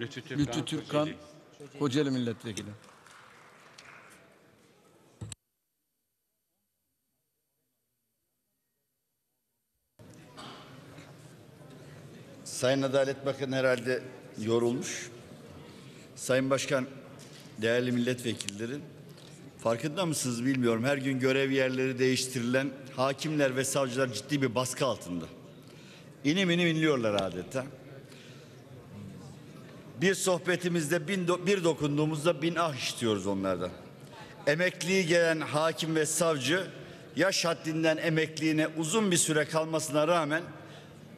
Lütfü Türkkan, Lütfü Türkkan, Kocaeli. Kocaeli Milletvekili. Sayın Adalet Bakanı herhalde yorulmuş. Sayın Başkan, değerli milletvekilleri, farkında mısınız bilmiyorum. Her gün görev yerleri değiştirilen hakimler ve savcılar ciddi bir baskı altında. İnim inim inliyorlar adeta. Bir sohbetimizde bin do- bir dokunduğumuzda bin ah işitiyoruz onlardan. Emekliye gelen hakim ve savcı yaş haddinden emekliliğine uzun bir süre kalmasına rağmen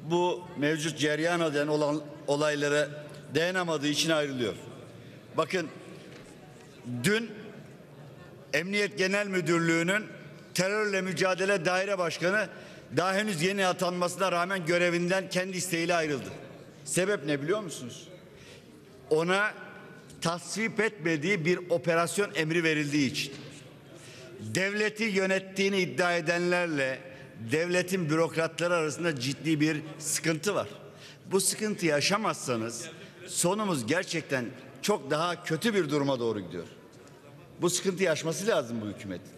bu mevcut cereyan eden olan olaylara dayanamadığı için ayrılıyor. Bakın dün Emniyet Genel Müdürlüğü'nün terörle mücadele daire başkanı daha henüz yeni atanmasına rağmen görevinden kendi isteğiyle ayrıldı. Sebep ne biliyor musunuz? Ona tasvip etmediği bir operasyon emri verildiği için. Devleti yönettiğini iddia edenlerle devletin bürokratları arasında ciddi bir sıkıntı var. Bu sıkıntıyı aşamazsanız sonumuz gerçekten çok daha kötü bir duruma doğru gidiyor. Bu sıkıntıyı aşması lazım bu hükümetin.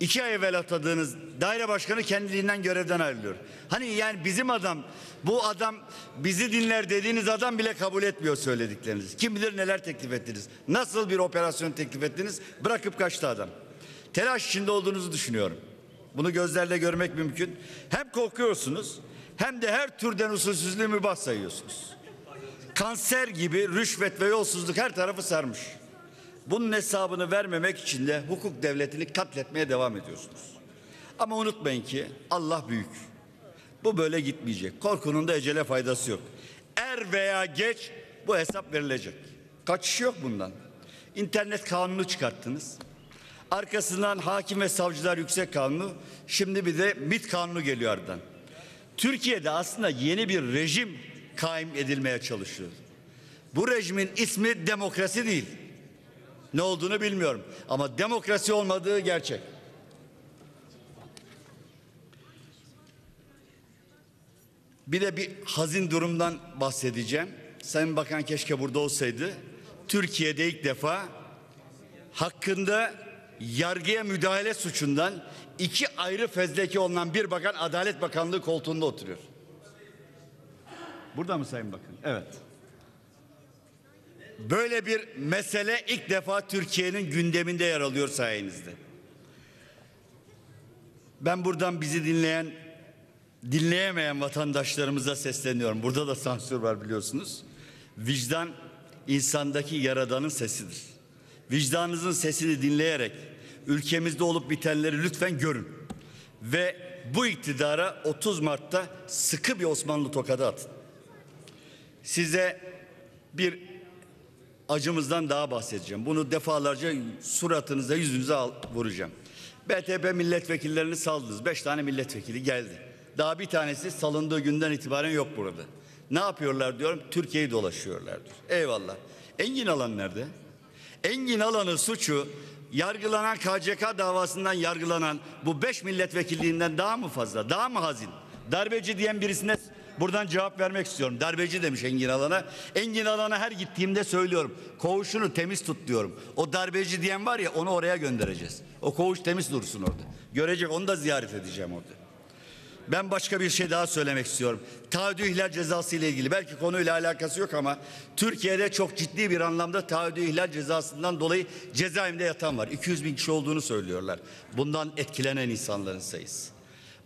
İki ay evvel atadığınız daire başkanı kendiliğinden görevden ayrılıyor. Hani yani bizim adam, bu adam bizi dinler dediğiniz adam bile kabul etmiyor söylediklerinizi. Kim bilir neler teklif ettiniz. Nasıl bir operasyon teklif ettiniz? Bırakıp kaçtı adam. Telaş içinde olduğunuzu düşünüyorum. Bunu gözlerle görmek mümkün. Hem korkuyorsunuz hem de her türden usulsüzlüğü mübah sayıyorsunuz. Kanser gibi rüşvet ve yolsuzluk her tarafı sarmış. Bunun hesabını vermemek için de hukuk devletini katletmeye devam ediyorsunuz. Ama unutmayın ki Allah büyük. Bu böyle gitmeyecek. Korkunun da ecele faydası yok. Er veya geç bu hesap verilecek. Kaçış yok bundan. İnternet kanunu çıkarttınız. Arkasından hakim ve savcılar yüksek kanunu. Şimdi bir de MIT kanunu geliyor ardından. Türkiye'de aslında yeni bir rejim kaim edilmeye çalışıyor. Bu rejimin ismi demokrasi değil. Ne olduğunu bilmiyorum ama demokrasi olmadığı gerçek. Bir de bir hazin durumdan bahsedeceğim. Sayın Bakan keşke burada olsaydı. Türkiye'de ilk defa hakkında yargıya müdahale suçundan iki ayrı fezleke olunan bir bakan Adalet Bakanlığı koltuğunda oturuyor. Burada mı Sayın Bakan? Evet. Böyle bir mesele ilk defa Türkiye'nin gündeminde yer alıyor sayenizde. Ben buradan bizi dinleyen, dinleyemeyen vatandaşlarımıza sesleniyorum. Burada da sansür var biliyorsunuz. Vicdan insandaki yaradanın sesidir. Vicdanınızın sesini dinleyerek ülkemizde olup bitenleri lütfen görün. Ve bu iktidara 30 Mart'ta sıkı bir Osmanlı tokadı atın. Size bir acımızdan daha bahsedeceğim. Bunu defalarca suratınıza yüzünüze vuracağım. BTP milletvekillerini saldınız. Beş tane milletvekili geldi. Daha bir tanesi salındığı günden itibaren yok burada. Ne yapıyorlar diyorum? Türkiye'yi dolaşıyorlar diyor. Eyvallah. Engin Alan nerede? Engin Alan'ın suçu yargılanan KCK davasından yargılanan bu beş milletvekilliğinden daha mı fazla? Daha mı hazin? Darbeci diyen birisine Buradan cevap vermek istiyorum. Darbeci demiş Engin Alan'a. Engin Alan'a her gittiğimde söylüyorum. Koğuşunu temiz tut diyorum. O darbeci diyen var ya onu oraya göndereceğiz. O koğuş temiz dursun orada. Görecek onu da ziyaret edeceğim orada. Ben başka bir şey daha söylemek istiyorum. Taahhüdü ihlal cezası ile ilgili belki konuyla alakası yok ama Türkiye'de çok ciddi bir anlamda taahhüdü ihlal cezasından dolayı cezaevinde yatan var. 200 bin kişi olduğunu söylüyorlar. Bundan etkilenen insanların sayısı.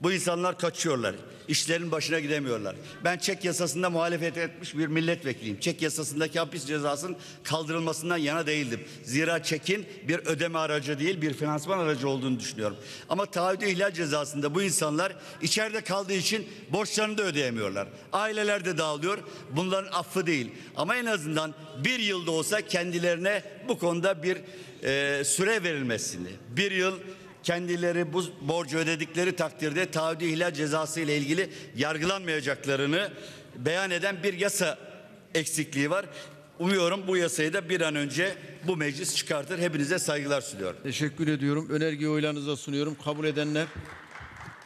Bu insanlar kaçıyorlar. İşlerin başına gidemiyorlar. Ben çek yasasında muhalefet etmiş bir milletvekiliyim. Çek yasasındaki hapis cezasının kaldırılmasından yana değildim. Zira çekin bir ödeme aracı değil bir finansman aracı olduğunu düşünüyorum. Ama taahhüdü ihlal cezasında bu insanlar içeride kaldığı için borçlarını da ödeyemiyorlar. Aileler de dağılıyor. Bunların affı değil. Ama en azından bir yılda olsa kendilerine bu konuda bir e, süre verilmesini, bir yıl kendileri bu borcu ödedikleri takdirde taahhüdü ihlal cezası ile ilgili yargılanmayacaklarını beyan eden bir yasa eksikliği var. Umuyorum bu yasayı da bir an önce bu meclis çıkartır. Hepinize saygılar sunuyorum. Teşekkür ediyorum. Önergeyi oylarınıza sunuyorum. Kabul edenler,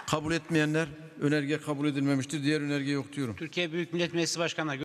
kabul etmeyenler önerge kabul edilmemiştir. Diğer önerge yok diyorum. Türkiye Büyük Millet Meclisi Başkanı